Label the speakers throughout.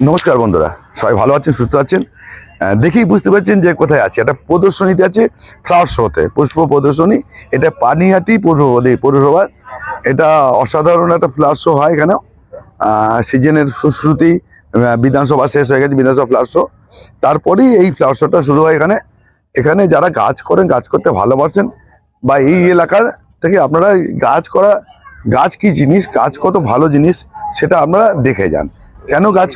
Speaker 1: নমস্কার বন্ধুরা, সবাই ভালো আছেন, সুস্থ আছেন? দেখেই বুঝতে পারছেন যে কোথায় আছে। একটা প্রদর্শনীতে আছে ফ্লাওয়ার শোতে পুষ্প প্রদর্শনী। এটা পানিহাটি পৌরসভা পৌরসভার। এটা অসাধারণ একটা ফ্লাওয়ার শো হয় এখানে সিজনের সুশ্রুতি বিধানসভা শেষ হয়ে গেছে, বিধানসভা ফ্লাওয়ার শো তারপরেই এই ফ্লাওয়ার শোটা শুরু হয় এখানে। এখানে যারা গাছ করেন, গাছ করতে ভালোবাসেন, বা এই এলাকার থেকে আপনারা গাছ করা, গাছ কি জিনিস, গাছ কত ভালো জিনিস, সেটা আপনারা দেখে যান। কেন গাছ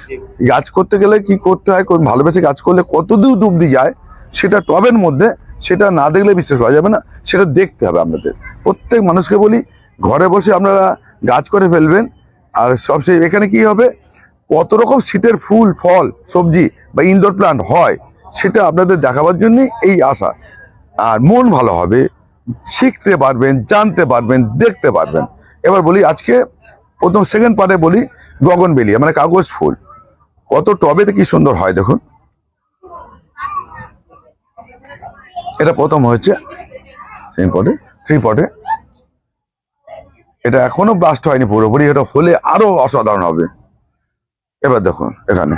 Speaker 1: গাছ করতে গেলে কি করতে হয়? কোন ভালোবেসে গাছ করলে কত দূর ডুবদি যায়? সেটা টবের মধ্যে, সেটা না দেখলে বিশ্বাস করা যাবে না, সেটা দেখতে হবে আপনাদের। প্রত্যেক মানুষকে বলি, ঘরে বসে আপনারা গাছ করে ফেলবেন, আর সবচেয়ে এখানে কি হবে? কত রকম শীতের ফুল, ফল, সবজি বা ইনডোর প্লান্ট হয়, সেটা আপনাদের দেখাবার জন্যই এই আশা। আর মন ভালো হবে, শিখতে পারবেন, জানতে পারবেন, দেখতে পারবেন। এবার বলি, আজকে প্রথম সেকেন্ড পার্টে বলি গগনবেলিয়া মানে কাগজ ফুল। কত টবেতে কি সুন্দর হয় দেখুন। এটা প্রথম হয়েছে। সেকেন্ড পটে থ্রি পটে এটা এখনও ব্লাস্ট হয়নি পুরোপুরি, এটা হলে আরও অসাধারণ হবে। এবার দেখুন, এখানে।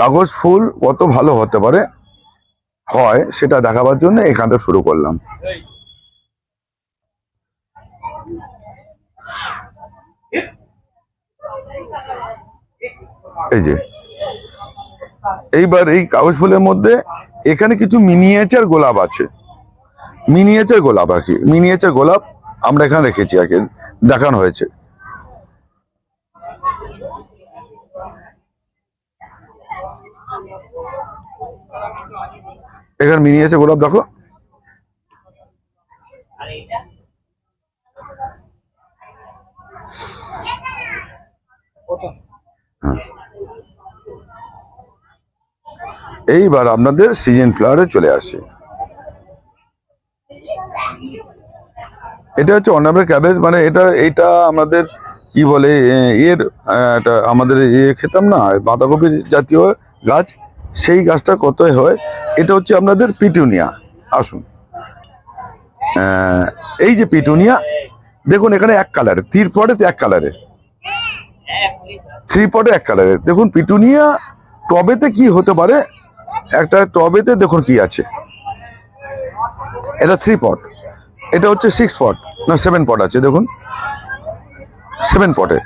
Speaker 1: কাগজ, ফুল কত ভালো হতে পারে, হয়, সেটা দেখাবার জন্য এখান থেকে শুরু করলাম। এই যে। এইবার এই কাগজ ফুলের মধ্যে এখানে কিছু মিনিয়েচার গোলাপ আছে। মিনিয়েচার গোলাপ আর কি। মিনিয়েচার গোলাপ আমরা এখানে রেখেছি আর কি। দেখানো হয়েছে। এখানে মিনিয়েচার গোলাপ দেখো। এইবার আপনাদের সিজন ফ্লাওয়ারে চলে আসে। এটা হচ্ছে অনাবের ক্যাবেজ মানে এটা এটা আমাদের কি বলে এর আমাদের ইয়ে খেতাম না বাঁধাকপির জাতীয় গাছ, সেই গাছটা কত হয়, এটা হচ্ছে আপনাদের পিটুনিয়া। আসুন। এই যে পিটুনিয়া, দেখুন এখানে এক কালারে তীর পটে এক কালারে থ্রি পটে এক কালারে দেখুন, পিটুনিয়া টবেতে কি হতে পারে একটা টবেতে দেখুন কি আছে। এটা থ্রি পট এটা হচ্ছে সিক্স পট না সেভেন পট আছে, দেখুন। সেভেন পটে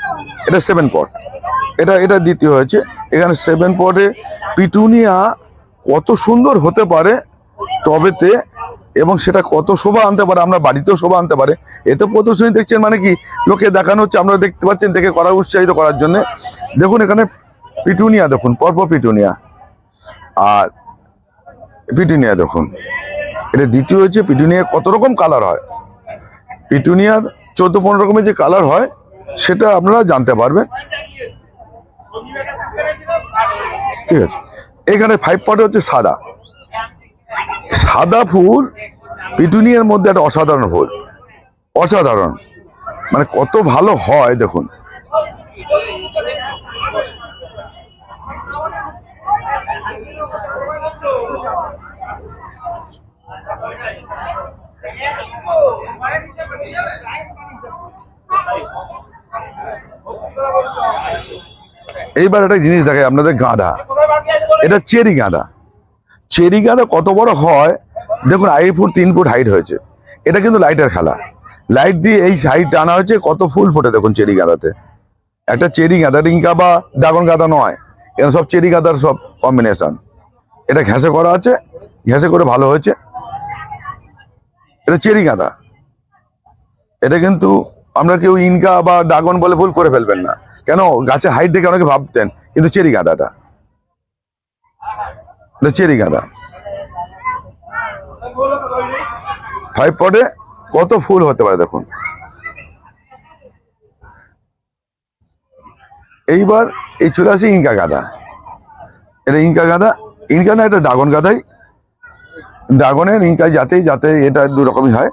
Speaker 1: এটা সেভেন পট এটা এটা দ্বিতীয় হয়েছে। এখানে সেভেন পটে পিটুনিয়া কত সুন্দর হতে পারে টবেতে এবং সেটা কত শোভা আনতে পারে, আমরা বাড়িতেও শোভা আনতে পারে। এতে প্রদর্শনী দেখছেন মানে কি? লোকে দেখানো হচ্ছে আপনারা দেখতে পাচ্ছেন, দেখে করা উৎসাহিত করার জন্য। দেখুন এখানে পিটুনিয়া, দেখুন, পরপর পিটুনিয়া। আর পিটুনিয়া দেখুন। এটা দ্বিতীয় হচ্ছে পিটুনিয়া কত রকম কালার হয়? পিটুনিয়ার চোদ্দ পনেরো রকমের যে কালার হয়, সেটা আপনারা জানতে পারবেন। ঠিক আছে। এখানে ফাইভ পটে হচ্ছে সাদা। সাদা ফুল পিটুনিয়ার মধ্যে একটা অসাধারণ ফুল। অসাধারণ। মানে কত ভালো হয় দেখুন। এইবার একটা জিনিস দেখাই, আপনাদের গাঁদা। এটা চেরি গাঁদা। চেরি গাঁদা কত বড় হয়? দেখুন, আড়াই ফুট, তিন ফুট হাইট হয়েছে। এটা কিন্তু লাইটের খেলা। লাইট দিয়ে এই হাইট টানা হয়েছে, কত ফুল ফোটে দেখুন চেরি গাঁদাতে। একটা চেরি গাঁদা রিঙ্কা বা ড্রাগন গাঁদা নয়। এখানে সব চেরি গাঁদার সব কম্বিনেশন এটা ঘেঁষে করা আছে ঘেঁষে করে ভালো হয়েছে। এটা চেরি গাঁদা। এটা কিন্তু আমরা কেউ ইনকা বা ড্রাগন বলে ভুল করে ফেলবেন না। কেন? গাছে হাইট দেখে অনেকে ভাবতেন, কিন্তু চেরি গাঁদাটা। এটা চেরি গাঁদা। ফাইভ পটে কত ফুল হতে পারে দেখুন। এইবার এই চলে আসে ইনকা গাঁদা। এটা ইনকা গাঁদা, ইনকা না এটা ড্রাগন গাঁদাই? ড্রাগনের ইনকা যাতে যাতে এটা দু রকমই হয়।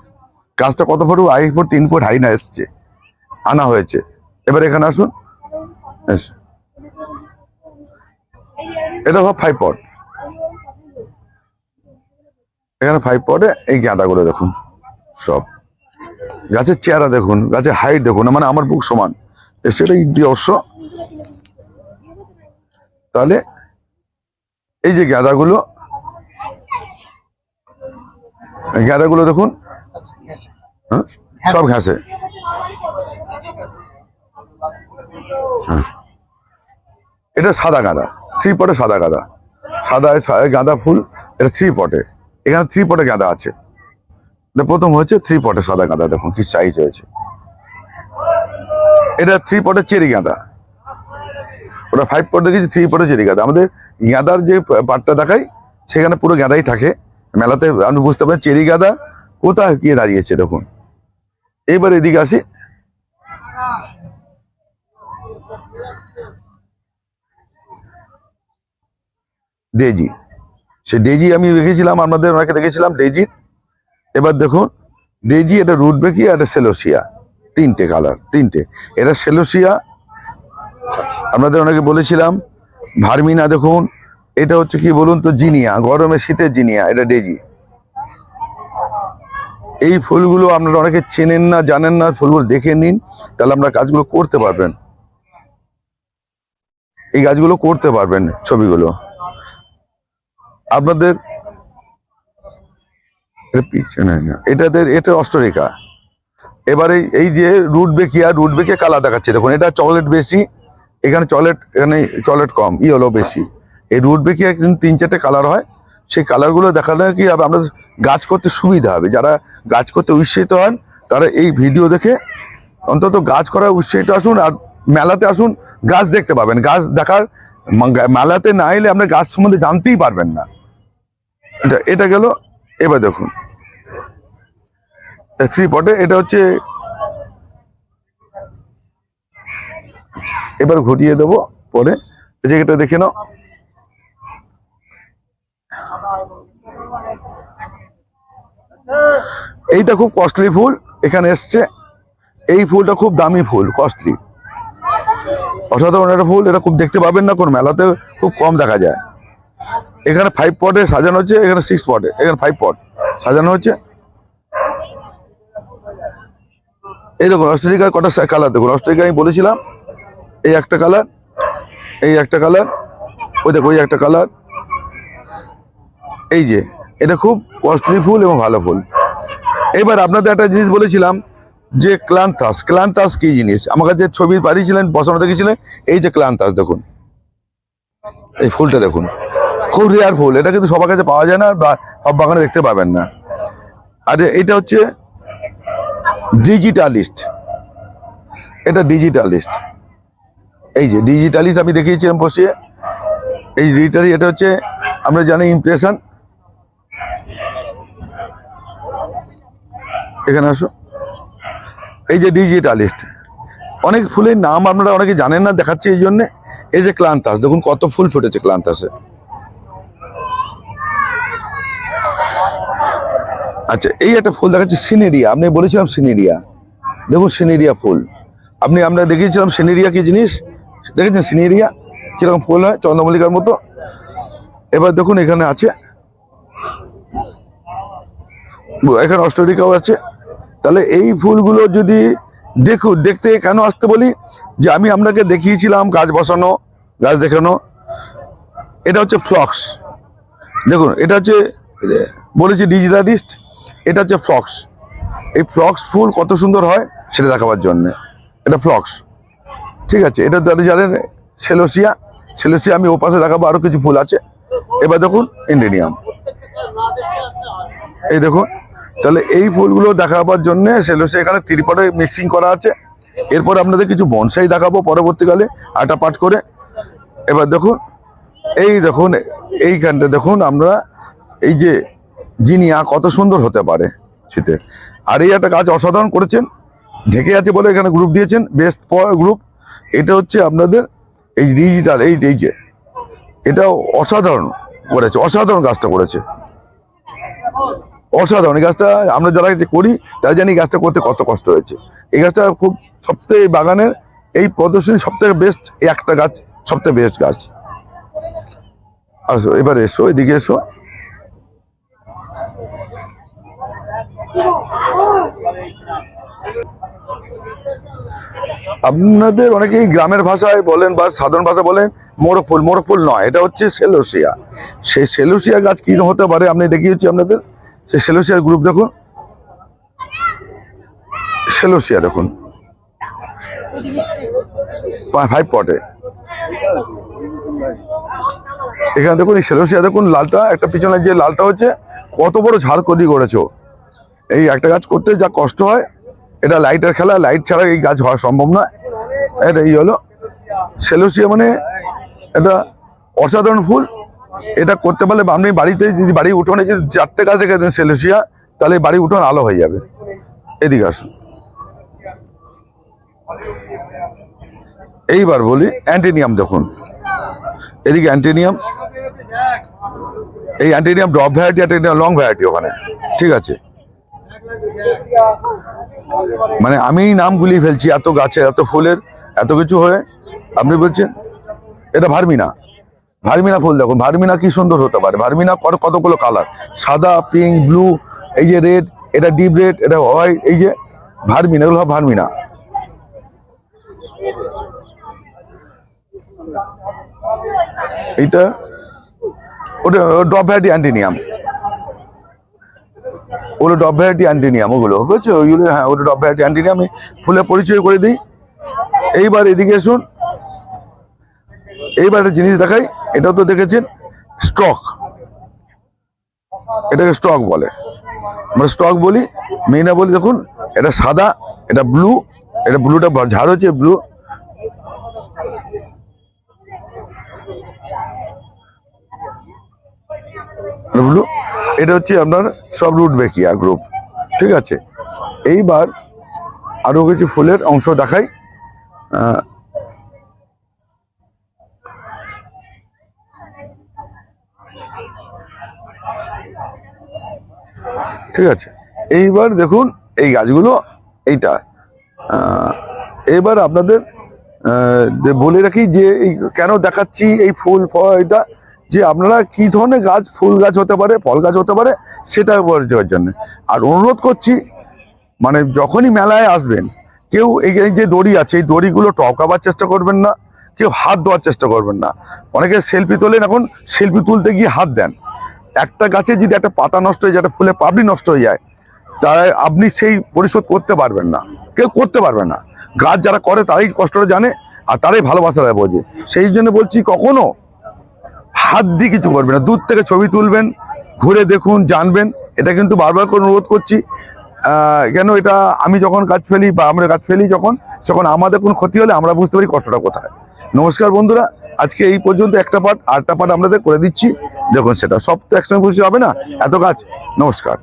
Speaker 1: গাছটা কত ফুট, আড়াই ফুট, তিন ফুট হাই না এসছে, আনা হয়েছে। এবার এখানে আসুন। এটা সব ফাইভ পট এখানে ফাইভ পটে এই গাঁদাগুলো দেখুন, সব। গাছের চেহারা দেখুন, গাছের হাইট দেখুন মানে আমার বুক সমান। সেটা দিয়ে অবশ্য, তাহলে এই যে গাঁদাগুলো গাঁদাগুলো দেখুন। হ্যাঁ? সব ঘাসে। হ্যাঁ। এটা সাদা গাঁদা। থ্রি পটে সাদা গাঁদা। সাদা গাঁদা ফুল এটা থ্রি পটে। এখানে থ্রি পটে গাঁদা আছে। প্রথম হচ্ছে থ্রি পটে সাদা গাঁদা দেখুন কি সাইজ হয়েছে। এটা থ্রি পটের চেরি গাঁদা। ওটা ফাইভ পট দেখেছি থ্রি পটে চেরি গাঁদা। আমাদের গাঁদার যে পাটটা দেখাই সেখানে পুরো গাঁদাই থাকে। মেলাতে আপনি বুঝতে পারেন চেরি গাঁদা কোথায় গিয়ে দাঁড়িয়েছে দেখুন। এইবার এদিকে আসি। ডেজি। সে ডেজি আমি রেখেছিলাম আপনাদের ওনাকে দেখেছিলাম ডেজি। এবার দেখুন, ডেজি এটা রুট বেকি আর এটা সেলোসিয়া। তিনটে কালার তিনটে। এটা সেলোসিয়া, আপনাদের অনেকে বলেছিলাম, ভার্মিনা দেখুন এটা হচ্ছে কি বলুন তো, জিনিয়া, গরমে শীতের জিনিয়া, এটা ডেজি। এই ফুলগুলো আপনারা অনেকে চেনেন না, জানেন না, ফুলগুলো দেখে নিন, তাহলে আমরা কাজগুলো করতে পারবেন। এই গাছগুলো করতে পারবেন ছবিগুলো। আপনাদের এটাদের, এটা অষ্টরেখা। এবারে এই যে রুট বেকিয়া, রুট বেকে কালার দেখাচ্ছে, দেখুন, এটা চকলেট বেশি, এখানে চকলেট এখানে চকলেট কম ই ইয়েলো বেশি। এই রুট বেকিয়া কিন্তু তিন চারটে কালার হয় সেই কালারগুলো দেখালে কি আমরা গাছ করতে সুবিধা হবে। যারা গাছ করতে উৎসাহিত হন তারা এই ভিডিও দেখে অন্তত গাছ করার উৎসাহিত আসুন আর মেলাতে আসুন গাছ দেখতে পাবেন। গাছ দেখার মেলাতে না এলে আপনি গাছ সম্বন্ধে জানতেই পারবেন না। এটা এটা গেল এবার দেখুন। থ্রি পটে এটা হচ্ছে আচ্ছা, এবার ঘটিয়ে দেবো পরে। এটা দেখে নাও। এইটা খুব কস্টলি ফুল, এখানে এসছে। এই ফুলটা খুব দামি ফুল কস্টলি অসাধারণ একটা ফুল, এটা খুব দেখতে পাবেন না কোন মেলাতে, খুব কম দেখা যায়। এখানে ফাইভ পটে সাজানো হচ্ছে, এখানে সিক্স পটে এখানে ফাইভ পট সাজানো হচ্ছে। এই দেখুন অস্ট্রেলিকার কটা কালার দেখুন অস্ট্রেলিকা আমি বলেছিলাম, এই একটা কালার এই একটা কালার ওই দেখো ওই একটা কালার এই যে, এটা খুব কস্টলি ফুল এবং ভালো ফুল। এবার আপনাদের একটা জিনিস বলেছিলাম যে ক্লান্তাস ক্লান্তাস কি জিনিস? আমার কাছে ছবি পাঠিয়েছিলেন, বসানো দেখেছিলেন, এই যে ক্লান্তাস দেখুন। এই ফুলটা দেখুন। খুব রেয়ার ফুল, এটা কিন্তু সবার কাছে পাওয়া যায় না বা সব বাগানে দেখতে পাবেন না। আর, এটা হচ্ছে ডিজিটালিস্ট এটা ডিজিটালিস্ট এই যে ডিজিটালিস্ট আমি দেখিয়েছিলাম বসিয়ে। এই ডিজিটালি এটা হচ্ছে, আমরা জানি ইমপ্রেশন এখানে আসো। এই যে ডিজিটালিস্ট অনেক ফুলের নাম আপনারা অনেকে জানেন না, দেখাচ্ছে এই জন্যে। এই যে ক্লান্তাস, দেখুন কত ফুল ফুটেছে ক্লান্তাসে। আচ্ছা এই একটা ফুল দেখাচ্ছে, সিনেরিয়া। আপনি বলেছিলাম সিনেরিয়া। দেখুন সিনেরিয়া ফুল। আপনি, আমরা দেখিয়েছিলাম সিনেরিয়া কি জিনিস? দেখেছেন সিনেরিয়া? কীরকম ফুল হয়, চন্দ্রমল্লিকার মতো। এবার দেখুন এখানে আছে। এখানে অস্ট্রেলিকাও আছে। তাহলে এই ফুলগুলো যদি দেখুন, দেখতে কেন আসতে বলি? যে আমি আপনাকে দেখিয়েছিলাম গাছ বসানো, গাছ দেখানো। এটা হচ্ছে ফ্লক্স। দেখুন, এটা হচ্ছে, বলেছি ডিজিটালিস্ট, এটা হচ্ছে ফ্লক্স। এই ফ্লক্স ফুল কত সুন্দর হয় সেটা দেখাবার জন্য। এটা ফ্লক্স। ঠিক আছে, এটা তাহলে জানেন, সেলোসিয়া। সেলোসিয়া আমি ও পাশে দেখাবো, আরও কিছু ফুল আছে। এবার দেখুন, ইন্ডেনিয়াম। এই দেখুন তাহলে এই ফুলগুলো দেখাবার জন্য সেলোসিয়া এখানে ত্রিপটে মিক্সিং করা আছে। এরপর আপনাদের কিছু বনসাই দেখাবো পরবর্তীকালে আটা পাট করে। এবার দেখুন, এই দেখুন, এইখানটা দেখুন আমরা, এই যে জিনিয়া কত সুন্দর হতে পারে শীতে। আর এই একটা কাজ অসাধারণ করেছেন, ঢেকে আছে বলে এখানে গ্রুপ দিয়েছেন বেস্ট গ্রুপ এটা হচ্ছে আপনাদের এই ডিজিটাল এই এই যে, এটা অসাধারণ করেছে, অসাধারণ কাজটা করেছে। অসাধারণ। এই গাছটা আমরা যারা করি, তারা জানি গাছটা করতে কত কষ্ট হয়েছে। এই গাছটা খুব সবথেকে বাগানের এই প্রদর্শনী সবথেকে বেস্ট একটা গাছ সবথেকে বেস্ট গাছ। আসো, এবার এসো, এদিকে এসো। আপনাদের অনেকেই গ্রামের ভাষায় বলেন বা সাধারণ ভাষা বলেন, মোরগ ফুল মোরগ ফুল নয়, এটা হচ্ছে সেলোসিয়া। সেই সেলোসিয়া গাছ কি হতে পারে? আপনি দেখিয়েছি আপনাদের। সেই সেলোসিয়ার গ্রুপ দেখুন। সেলোসিয়া দেখুন ফাইভ পটে এখানে দেখুন, এই সেলোসিয়া দেখুন, লালটা, একটা পিছনে যে লালটা হচ্ছে, কত বড় ঝাড় কদি করেছ। এই একটা গাছ করতে যা কষ্ট হয়, এটা লাইটের খেলা লাইট ছাড়া এই গাছ হওয়া সম্ভব না এটা এই হলো। সেলোসিয়া মানে এটা অসাধারণ ফুল। এটা করতে পারলে আপনি বাড়িতে যদি বাড়ি উঠোনে যদি চারটে গাছ রেখে দেন সেলোসিয়া তাহলে বাড়ি উঠোন আলো হয়ে যাবে। এদিকে আসুন। এইবার বলি, অ্যান্টিনিয়াম দেখুন। এদিকে অ্যান্টিনিয়াম। এই anthurium drop variety, anthurium long variety ওখানে। ঠিক আছে? মানে আমি নাম গুলিয়ে ফেলছি, এত গাছে, এত ফুলের, এত কিছু হয়ে। আপনি বলছেন, এটা ভার্মিনা। ভার্মিনা ফুল দেখুন, ভার্মিনা কি সুন্দর হতে পারে? ভার্মিনা কত কতগুলো কালার সাদা পিঙ্ক ব্লু এই যে রেড এটা ডিপ রেড এটা হোয়াইট এই যে ভার্মিনা, এগুলো ভার্মিনা। এইটা, ওটা ড্রপ ভ্যারাইটি অ্যান্টিনিয়াম। ওগুলো ডব ভ্যারাইটি অ্যান্টিনিয়াম, ওগুলো, বুঝছ? ওইগুলো হ্যাঁ ওটা ডব ভ্যারাইটি অ্যান্টিনিয়াম ফুলে পরিচয় করে দিই। এইবার এদিকে শুন এইবার একটা জিনিস দেখাই, এটাও তো দেখেছেন স্টক এটাকে স্টক বলে। আমরা স্টক বলি মেইনা বলি, দেখুন, এটা সাদা, এটা ব্লু এটা ব্লুটা ঝাড় হচ্ছে ব্লু ব্লু এটা হচ্ছে আপনার সব রুট বেকিয়া গ্রুপ ঠিক আছে? এইবার আরও কিছু ফুলের অংশ দেখাই। ঠিক আছে? এইবার দেখুন, এই গাছগুলো এইটা। এবার আপনাদের বলে রাখি যে এই কেন দেখাচ্ছি এই ফুল, ফল এটা যে আপনারা কি ধরনের গাছ, ফুল গাছ হতে পারে, ফল গাছ হতে পারে, সেটা পরিচয়ের জন্য। আর অনুরোধ করছি মানে যখনই মেলায় আসবেন, কেউ এই এই যে দড়ি আছে, এই দড়িগুলো টপকাবার চেষ্টা করবেন না, কেউ হাত দেওয়ার চেষ্টা করবেন না। অনেকে সেলফি তোলেন, এখন সেলফি তুলতে গিয়ে হাত দেন। একটা গাছে যদি একটা পাতা নষ্ট হয়ে যায়, একটা ফুলে পাপড়ি নষ্ট হয়ে যায় তাই আপনি সেই পরিশোধ করতে পারবেন না। কেউ করতে পারবে না। গাছ যারা করে তারাই কষ্টটা জানে আর তারাই ভালোবাসাটা বোঝে। সেই জন্য বলছি কখনো হাত দিয়ে কিছু করবেন না। দূর থেকে ছবি তুলবেন, ঘুরে দেখুন, জানবেন। এটা কিন্তু বারবার করে অনুরোধ করছি। কেন এটা আমি যখন গাছ ফেলি বা আমরা গাছ ফেলি যখন, তখন আমাদের কোনো ক্ষতি হলে আমরা বুঝতে পারি কষ্টটা কোথায়। নমস্কার বন্ধুরা। আজকে এই পর্যন্ত একটা পার্ট আটটা পার্ট আপনাদের করে দিচ্ছি। দেখুন সেটা, সব তো একসঙ্গে খুশি হবে না? এত কাজ, নমস্কার।